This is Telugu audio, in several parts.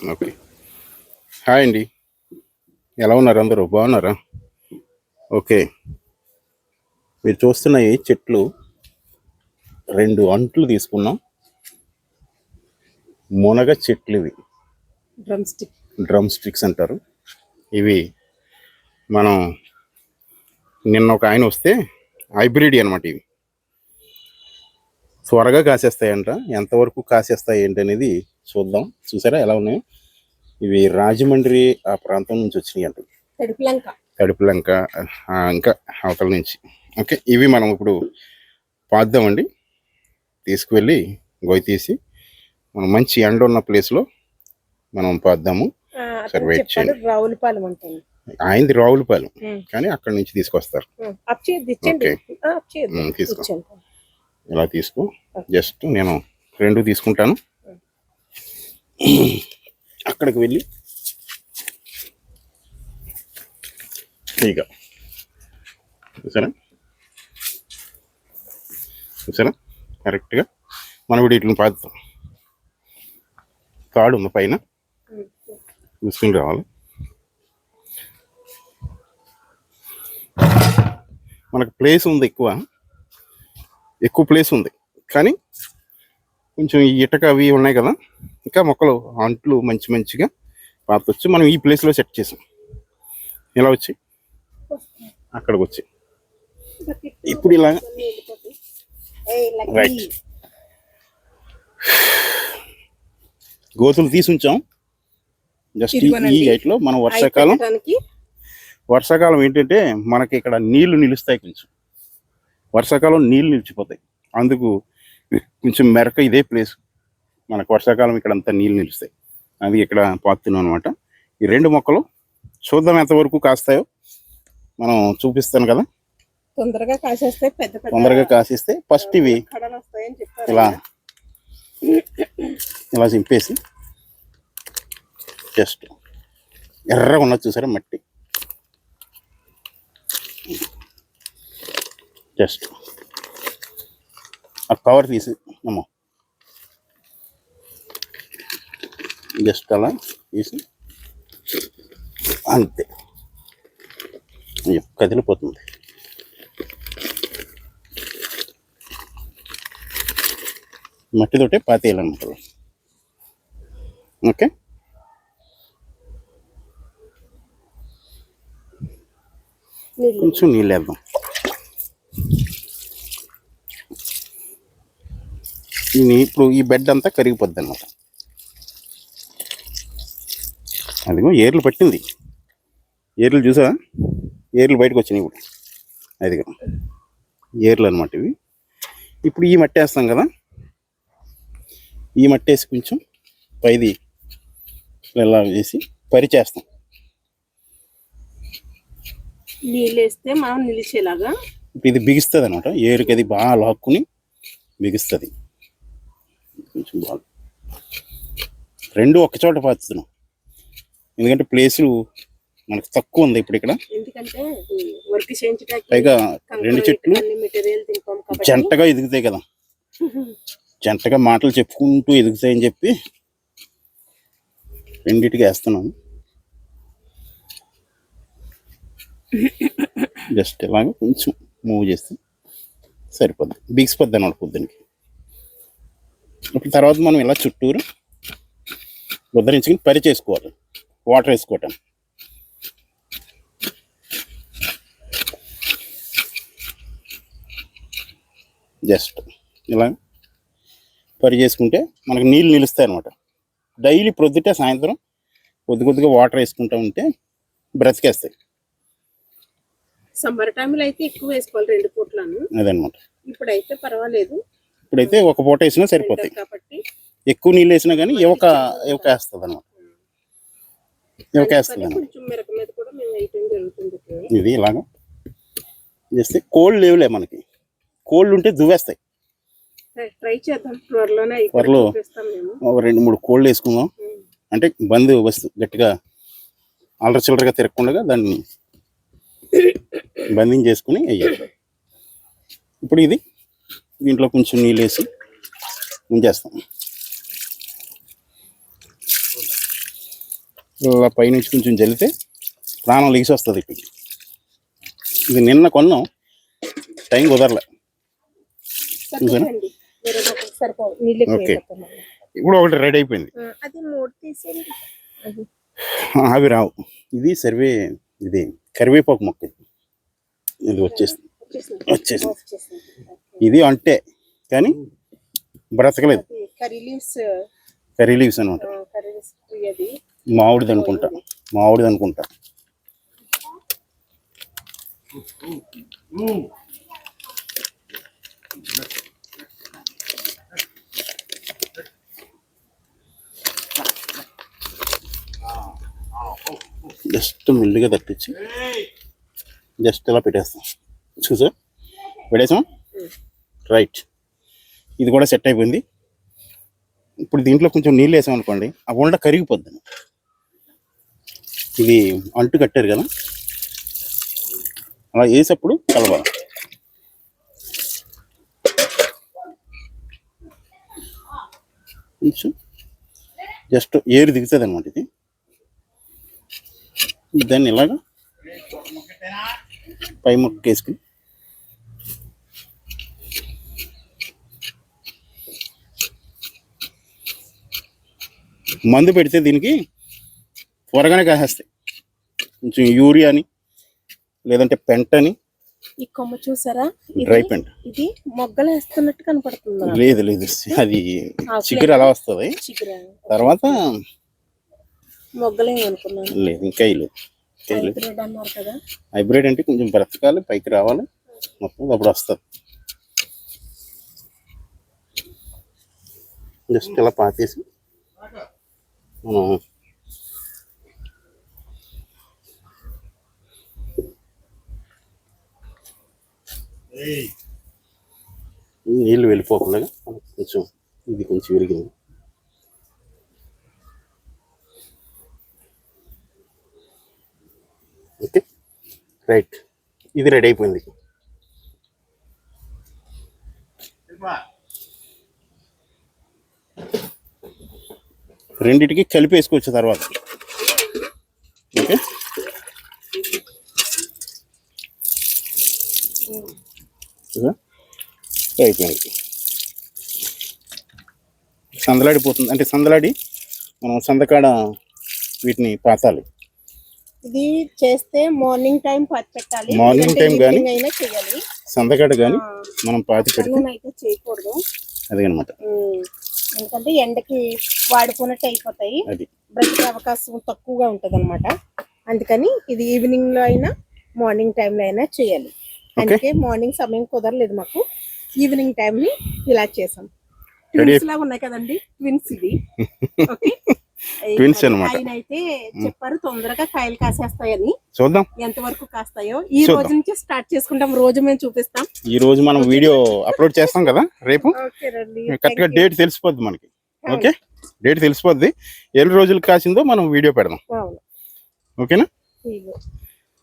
ఓకే. హాయ్ అండి. ఎలా ఉన్నారు అందరూ? బాగున్నారా? ఓకే. మీరు చూస్తున్న ఈ చెట్లు రెండు అంట్లు తీసుకున్నాం. మునగ చెట్లు ఇవి. డ్రమ్ స్టిక్ డ్రమ్ స్టిక్స్ అంటారు. ఇవి మనం నిన్న ఒక ఆయన వస్తే హైబ్రిడ్ అనమాట ఇవి. త్వరగా కాసేస్తాయంట. ఎంతవరకు కాసేస్తాయి ఏంటి అనేది చూద్దాం. చూసారా ఎలా ఉన్నాయో? ఇవి రాజమండ్రి ఆ ప్రాంతం నుంచి వచ్చినాయి అంట తడుపులంక ఆ, ఇంకా అవతల నుంచి. ఓకే ఇవి మనం ఇప్పుడు పాద్దామండి. తీసుకువెళ్ళి గొయ్యి తీసి మనం మంచి ఎండ ఉన్న ప్లేస్లో మనం పాద్దాము. ఆ, సరే, అతను wait చెప్పాడు రావులపాలెం ఆయనది రావులపాలెం. కానీ అక్కడి నుంచి తీసుకొస్తారు. తీసుకో. ఇలా తీసుకో. జస్ట్ నేను రెండు తీసుకుంటాను. అక్కడికి వెళ్ళి ఇక చూసారా? చూసారా? కరెక్ట్గా మనం వీటిని పాదుతాం తాడు ఉంది పైన. ఉమ్. చూసుకుని రావాలి. మనకు ప్లేస్ ఉంది ఎక్కువ. ఎక్కువ ప్లేస్ ఉంది. కానీ కొంచెం ఈ ఇటక అవి ఉన్నాయి కదా ఇంకా మొక్కలు అంట్లు మంచి మంచిగా పాతొచ్చి మనం ఈ ప్లేస్లో సెట్ చేసాం. ఇలా వచ్చి అక్కడికి వచ్చి ఇప్పుడు ఇలా. రైట్ గోతులు తీసి ఉంచాం. జస్ట్ ఈ. హైట్లో మనం వర్షాకాలం వర్షాకాలం ఏంటంటే మనకి ఇక్కడ నీళ్ళు నిలుస్తాయి కొంచెం. వర్షాకాలం నీళ్ళు నిలిచిపోతాయి. అందుకు కొంచెం మెరక ఇదే ప్లేస్. మనకు వర్షాకాలం ఇక్కడ అంతా నీళ్ళు నిలుస్తాయి. అది ఇక్కడ పాతున్నాం అనమాట ఈ రెండు మొక్కలు చూద్దాం ఎంతవరకు కాస్తాయో. మనం చూపిస్తాను కదా. తొందరగా కాసేస్తాయి పెద్ద తొందరగా కాసిస్తే ఫస్ట్ ఇవి ఇలా ఇలా చింపేసి జస్ట్ ఎర్రగా ఉన్నది చూసారా మట్టి. జస్ట్ ఆ కవర్ తీసి అమ్మో. జస్ట్ అలా తీసి అంతే. కదిలిపోతుంది. మట్టితోటే పాతేయాలన్నమాట ఓకే. కొంచెం నీళ్ళు వేద్దాం. ఇప్పుడు ఈ బెడ్ అంతా కరిగిపోద్ది అనమాట అదిగో ఏర్లు పట్టింది. ఏర్లు చూసా ఏర్లు బయటకు వచ్చినాయి ఇప్పుడు. అదిగో ఏర్లు అనమాట ఇవి. ఇప్పుడు ఈ మట్టి వేస్తాం కదా? ఈ మట్టి వేసి కొంచెం పైది ఇలా వేసి పరిచేస్తాం నీళ్ళు వేస్తే మనం నిలిచేలాగా. ఇప్పుడు ఇది బిగిస్తుంది అనమాట ఏరుకి అది బాగా లాక్కుని బిగిస్తుంది. కొంచెం బాగా. రెండు చోట పాతున్నాం ఎందుకంటే ప్లేసులు మనకు తక్కువ ఉంది ఇప్పుడు ఇక్కడ. పైగా రెండు చెట్లు జంటగా ఎదుగుతాయి కదా. జంటగా మాటలు చెప్పుకుంటూ ఎదుగుతాయని చెప్పి రెండిటికి వేస్తున్నాం. జస్ట్ ఇలాగ కొంచెం మూవ్ చేస్తే సరిపోద్ది. బిగిసిపోద్ది అన్నమాట పొద్దునకి ఇప్పుడు తర్వాత మనం ఇలా చుట్టూరు ఉద్ధరించుకుని పరి చేసుకోవాలి. వాటర్ వేసుకోవటం. జస్ట్ ఇలా పరి చేసుకుంటే మనకు నీళ్ళు నిలుస్తాయి అనమాట డైలీ ప్రొద్దుటే సాయంత్రం కొద్ది కొద్దిగా వాటర్ వేసుకుంటూ ఉంటే బ్రతికేస్తాయి. సమ్మర్ టైంలో అయితే ఎక్కువ వేసుకోవాలి రెండు పూట్లను. అదనమాట ఇప్పుడైతే పర్వాలేదు. ఇప్పుడైతే ఒక పూట వేసినా సరిపోతాయి. కాబట్టి. ఎక్కువ నీళ్ళు వేసినా కానీ యువక యువక వేస్తుంది అనమాట యువక వేస్తుంది కానీ అనమాట కొంచెం మిరక మీద కూడా మేము వేయటం జరుగుతుంది ఇది ఇలాగా. చేస్తే కోళ్ళు లేవులే మనకి. కోళ్ళు ఉంటే దువ్వేస్తాయి. ట్రై- చేద్దాం. త్వరలోనే త్వరలో. ఒక రెండు మూడు కోళ్ళు వేసుకుందాం. అంటే బంద్ వస్తు గట్టిగా అల్లరి చిల్లరగా తిరగకుండా దాన్ని బంధించేసుకుని వేయాలి. ఇప్పుడు ఇది దీంట్లో కొంచెం నీళ్ళు వేసి ఉంచేస్తాం. ఇలా పైనుంచి కొంచెం జల్లితే ప్రాణం లేచి వస్తుంది ఇప్పటికి. ఇది నిన్న కొన్నాం. టైం కుదరలే. ఓకే. ఇప్పుడు ఒకటి రెడీ అయిపోయింది. అవి రావు. ఇది సర్వే ఇది కరివేపాకు మొక్క ఇది. వచ్చేసింది. వచ్చేసింది. ఇది అంటే కానీ బ్రతకలేదు. Curry leaves. కర్రీ లీవ్స్ అనమాట మామిడిది అనుకుంటా. మామిడిది అనుకుంటా. జస్ట్ మెల్లిగా తప్పించి జస్ట్ ఇలా పెట్టేస్తాం. చూసా? పెట్టేసాం రైట్. ఇది కూడా సెట్ అయిపోయింది. ఇప్పుడు దీంట్లో కొంచెం నీళ్ళు వేసాం అనుకోండి ఆ వండ కరిగిపోద్ది. ఇది అంటు కట్టారు కదా? అలా వేసేప్పుడు కలవాలి. కొంచెం జస్ట్ ఏరు దిగుతుంది అనమాట ఇది. దాన్ని ఇలాగా పై ముక్క వేసుకుని మందు పెడితే దీనికి త్వరగానే కాసేస్తాయి కొంచెం యూరియాని లేదంటే పెంటని ఈ కొమ్మ చూసారా? డ్రై పెంట. ఇది మొగ్గలు వేస్తున్నట్టు కనపడుతుంది. లేదు లేదు. అది చిగురు అలా వస్తుంది. తర్వాత మొగ్గలే అనుకున్నాను. లేదు ఇంకా లేదు. హైబ్రిడ్ అంటే కొంచెం బ్రతకాలి పైకి రావాలి మొత్తం అప్పుడు వస్తుంది. జస్ట్ ఇలా పాతేసి మనం నీళ్ళు వెళ్ళిపోకుండా కొంచెం ఇది కొంచెం విరిగింది. ఓకే. రైట్. ఇది రెడీ అయిపోయింది రెండిటికి కలిపి వేసుకోవచ్చు తర్వాత ఓకే ఇదా? అయిపోయింది. సందలాడిపోతుంది అంటే సందలాడి మనం సందకాడ వీటిని పాతాలి. ఇది చేస్తే మార్నింగ్ టైం పాతి పెట్టాలి. లేదంటే time గాని? సందకాడ కానీ ఆ, మనం పాతి పెడితే అయితే చేయకూడదు. అదే అనమాట ఉమ్, ఎందుకంటే ఎండకి వాడిపోయినట్టు అయిపోతాయి. బ్రతికే అవకాశం తక్కువగా ఉంటది అనమాట అందుకని ఇది ఈవినింగ్లో అయినా మార్నింగ్ టైం లో అయినా చేయాలి. అందుకే మార్నింగ్ సమయం కుదరలేదు మాకు. ఈవినింగ్ టైం ని ఇలా చేసాం. ట్విన్స్ లాగా ఉన్నాయి కదండి? ట్విన్స్ ఇది ఓకే Twins అన్నమాట. ఆయన అయితే చెప్పారు తొందరగా కాయలు కాసేస్తాయని. చూద్దాం. ఎంత వరకు కాస్తాయో ఈ. రోజు నుంచి స్టార్ట్ చేసుకుంటాం. రోజు మేము చూపిస్తాం. ఈ రోజు మనం వీడియో అప్లోడ్ చేస్తాం కదా రేపు? కరెక్ట్గా డేట్ తెలిసిపోద్ది మనకి. ఓకే డేట్ తెలిసిపోద్ది. ఎన్ని రోజులు కాసిందో మనం వీడియో పెడదాం. ఓకేనా.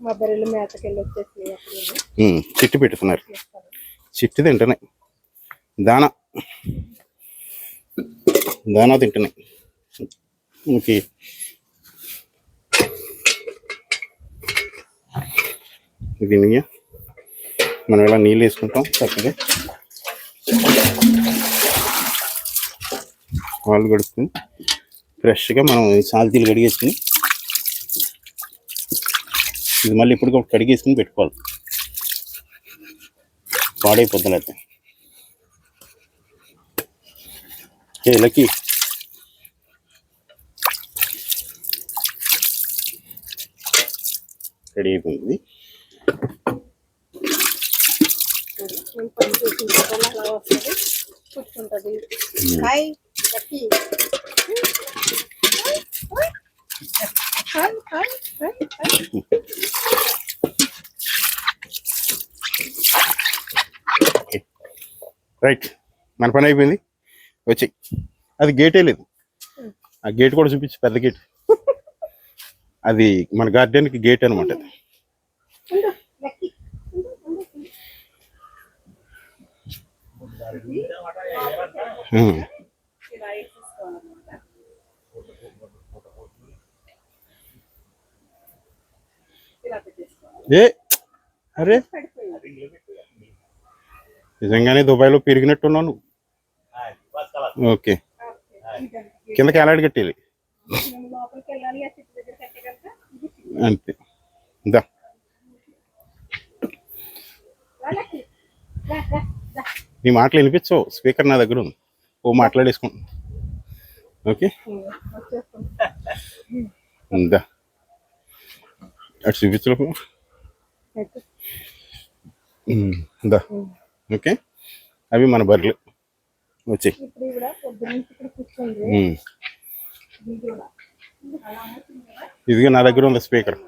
మా బర్రెలు మేతకెళ్ళి వచ్చేసి చిట్టి పెట్టుకున్నారు. చిట్టి తింటున్నాయి. దానా. దానా తింటున్నాయి. ఓకే దీనికి మనం ఇలా నీళ్ళు వేసుకుంటాం. చక్కగా. వాళ్ళు కడుక్కుని ఫ్రెష్గా మనం సాల్తీలు కడిగేసుకుని ఇది మళ్ళీ ఇప్పుడు కడిగేసుకుని పెట్టుకోవాలి. పాడైపోద్ది లేకపోతే ఏ లక్కీ. రెడీ అయిపోయింది. మేము రైట్ మన పని అయిపోయింది. వచ్చి అది గేటే లేదు. ఆ గేట్ కూడా చూపించు పెద్ద గేట్ అది మన గార్డెన్కి గేట్ అనమాట అది. ఏ! అరే! నిజంగానే దుబాయ్లో పెరిగినట్టున్నావు నువ్వు. ఓకే. కట్టేయాలి చెట్టు దగ్గర కట్టగలక అంతే. దా. నీ మాటలు వినిపించవు. స్పీకర్ నా దగ్గర ఉంది. ఓ మాట్లాడేసుకుంటా ఓకే? దా. అటు చూపించలేపు దా. ఓకే? అవి మన బర్రెలు. వచ్చాయి. కూడా ఇదిగో నా దగ్గర ఉంది స్పీకర్.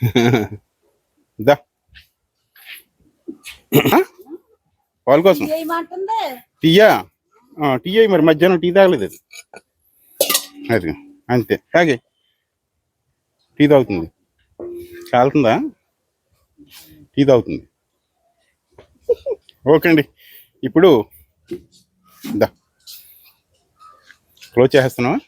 దా. పాలు కోసం? టీయా? ఆ, టీ అయ్యి మరి మధ్యాహ్నం టీ తాగలేదు అది. అది అంతే. తాగే. టీ తాగుతుంది. కాలుతుందా టీ తాగుతుంది ఓకే అండి ఇప్పుడు దా. క్లోజ్ చేసేస్తున్నావా